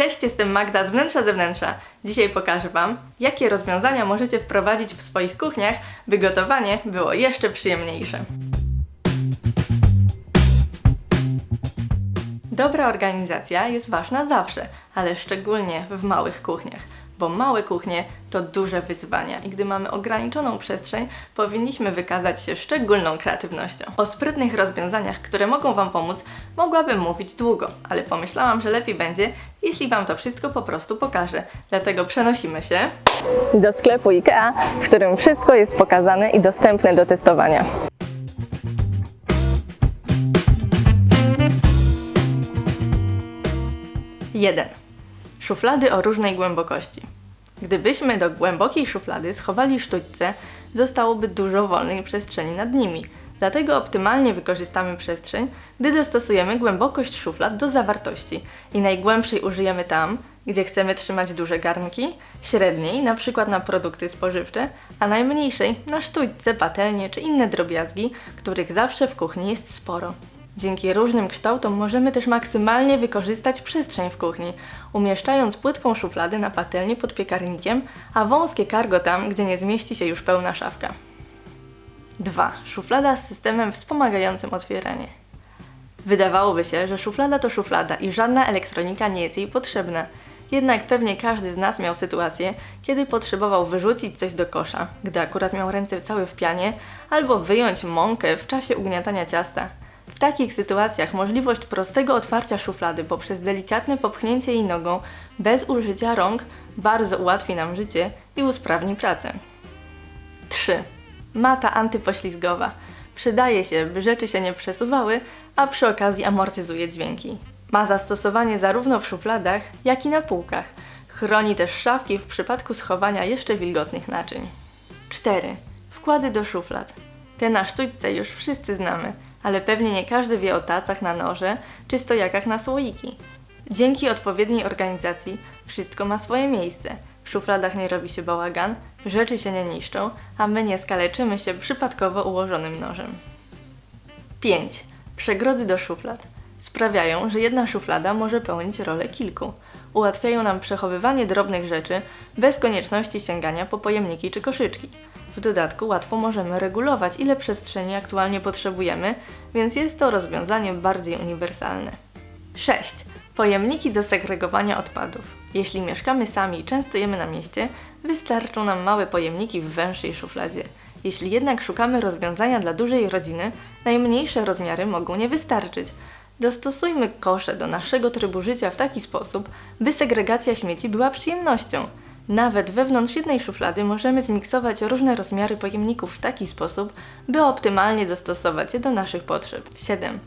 Cześć, jestem Magda z wnętrza zewnętrza. Dzisiaj pokażę Wam, jakie rozwiązania możecie wprowadzić w swoich kuchniach, by gotowanie było jeszcze przyjemniejsze. Dobra organizacja jest ważna zawsze, ale szczególnie w małych kuchniach, bo małe kuchnie to duże wyzwania i gdy mamy ograniczoną przestrzeń, powinniśmy wykazać się szczególną kreatywnością. O sprytnych rozwiązaniach, które mogą Wam pomóc, mogłabym mówić długo, ale pomyślałam, że lepiej będzie, jeśli Wam to wszystko po prostu pokażę. Dlatego przenosimy się do sklepu IKEA, w którym wszystko jest pokazane i dostępne do testowania. 1. Szuflady o różnej głębokości. Gdybyśmy do głębokiej szuflady schowali sztućce, zostałoby dużo wolnej przestrzeni nad nimi. Dlatego optymalnie wykorzystamy przestrzeń, gdy dostosujemy głębokość szuflad do zawartości i najgłębszej użyjemy tam, gdzie chcemy trzymać duże garnki, średniej na przykład na produkty spożywcze, a najmniejszej na sztućce, patelnie czy inne drobiazgi, których zawsze w kuchni jest sporo. Dzięki różnym kształtom możemy też maksymalnie wykorzystać przestrzeń w kuchni, umieszczając płytką szufladę na patelni pod piekarnikiem, a wąskie cargo tam, gdzie nie zmieści się już pełna szafka. 2. Szuflada z systemem wspomagającym otwieranie. Wydawałoby się, że szuflada to szuflada i żadna elektronika nie jest jej potrzebna. Jednak pewnie każdy z nas miał sytuację, kiedy potrzebował wyrzucić coś do kosza, gdy akurat miał ręce całe w pianie, albo wyjąć mąkę w czasie ugniatania ciasta. Takich sytuacjach możliwość prostego otwarcia szuflady poprzez delikatne popchnięcie jej nogą bez użycia rąk bardzo ułatwi nam życie i usprawni pracę. 3. Mata antypoślizgowa. Przydaje się, by rzeczy się nie przesuwały, a przy okazji amortyzuje dźwięki. Ma zastosowanie zarówno w szufladach, jak i na półkach. Chroni też szafki w przypadku schowania jeszcze wilgotnych naczyń. 4. Wkłady do szuflad. Te na sztućce już wszyscy znamy ale pewnie nie każdy wie o tacach na noże czy stojakach na słoiki. Dzięki odpowiedniej organizacji wszystko ma swoje miejsce. W szufladach nie robi się bałagan, rzeczy się nie niszczą, a my nie skaleczymy się przypadkowo ułożonym nożem. 5. Przegrody do szuflad. Sprawiają, że jedna szuflada może pełnić rolę kilku. Ułatwiają nam przechowywanie drobnych rzeczy bez konieczności sięgania po pojemniki czy koszyczki. W dodatku łatwo możemy regulować, ile przestrzeni aktualnie potrzebujemy, więc jest to rozwiązanie bardziej uniwersalne. 6. Pojemniki do segregowania odpadów. Jeśli mieszkamy sami i często jemy na mieście, wystarczą nam małe pojemniki w węższej szufladzie. Jeśli jednak szukamy rozwiązania dla dużej rodziny, najmniejsze rozmiary mogą nie wystarczyć. Dostosujmy kosze do naszego trybu życia w taki sposób, by segregacja śmieci była przyjemnością. Nawet wewnątrz jednej szuflady możemy zmiksować różne rozmiary pojemników w taki sposób, by optymalnie dostosować je do naszych potrzeb. 7.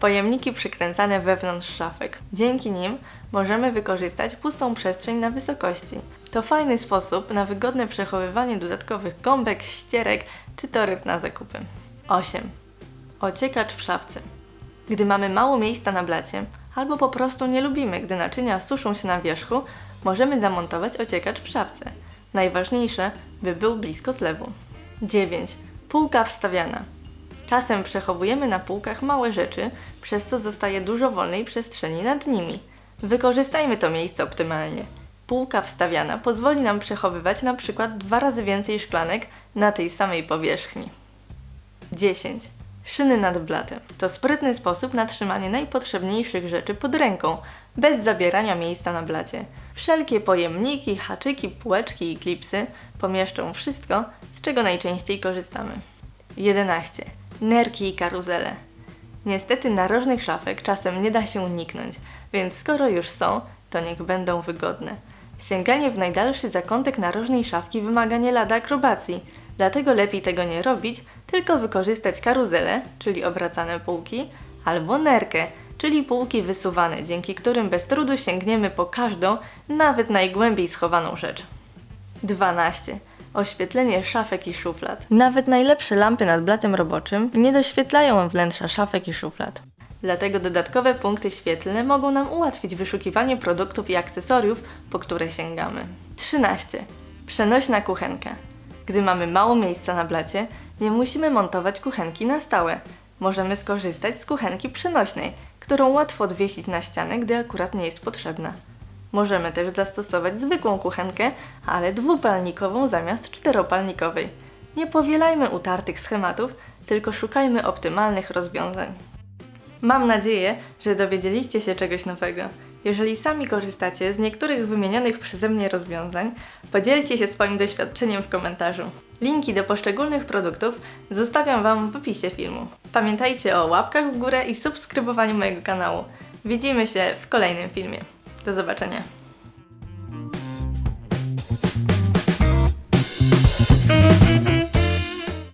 Pojemniki przykręcane wewnątrz szafek. Dzięki nim możemy wykorzystać pustą przestrzeń na wysokości. To fajny sposób na wygodne przechowywanie dodatkowych gąbek, ścierek czy toreb na zakupy. 8. Ociekacz w szafce. Gdy mamy mało miejsca na blacie, albo po prostu nie lubimy, gdy naczynia suszą się na wierzchu, możemy zamontować ociekacz w szafce. Najważniejsze, by był blisko zlewu. 9. Półka wstawiana. Czasem przechowujemy na półkach małe rzeczy, przez co zostaje dużo wolnej przestrzeni nad nimi. Wykorzystajmy to miejsce optymalnie. Półka wstawiana pozwoli nam przechowywać na przykład dwa razy więcej szklanek na tej samej powierzchni. 10. Szyny nad blatem. To sprytny sposób na trzymanie najpotrzebniejszych rzeczy pod ręką, bez zabierania miejsca na blacie. Wszelkie pojemniki, haczyki, półeczki i klipsy pomieszczą wszystko, z czego najczęściej korzystamy. 11. Nerki i karuzele. Niestety narożnych szafek czasem nie da się uniknąć, więc skoro już są, to niech będą wygodne. Sięganie w najdalszy zakątek narożnej szafki wymaga nie lada akrobacji, dlatego lepiej tego nie robić, tylko wykorzystać karuzelę, czyli obracane półki, albo nerkę, czyli półki wysuwane, dzięki którym bez trudu sięgniemy po każdą, nawet najgłębiej schowaną rzecz. 12. Oświetlenie szafek i szuflad. Nawet najlepsze lampy nad blatem roboczym nie doświetlają wnętrza szafek i szuflad. Dlatego dodatkowe punkty świetlne mogą nam ułatwić wyszukiwanie produktów i akcesoriów, po które sięgamy. 13. Przenośna kuchenka. Gdy mamy mało miejsca na blacie, nie musimy montować kuchenki na stałe. Możemy skorzystać z kuchenki przenośnej, którą łatwo odwiesić na ścianę, gdy akurat nie jest potrzebna. Możemy też zastosować zwykłą kuchenkę, ale dwupalnikową zamiast czteropalnikowej. Nie powielajmy utartych schematów, tylko szukajmy optymalnych rozwiązań. Mam nadzieję, że dowiedzieliście się czegoś nowego. Jeżeli sami korzystacie z niektórych wymienionych przeze mnie rozwiązań, podzielcie się swoim doświadczeniem w komentarzu. Linki do poszczególnych produktów zostawiam Wam w opisie filmu. Pamiętajcie o łapkach w górę i subskrybowaniu mojego kanału. Widzimy się w kolejnym filmie. Do zobaczenia.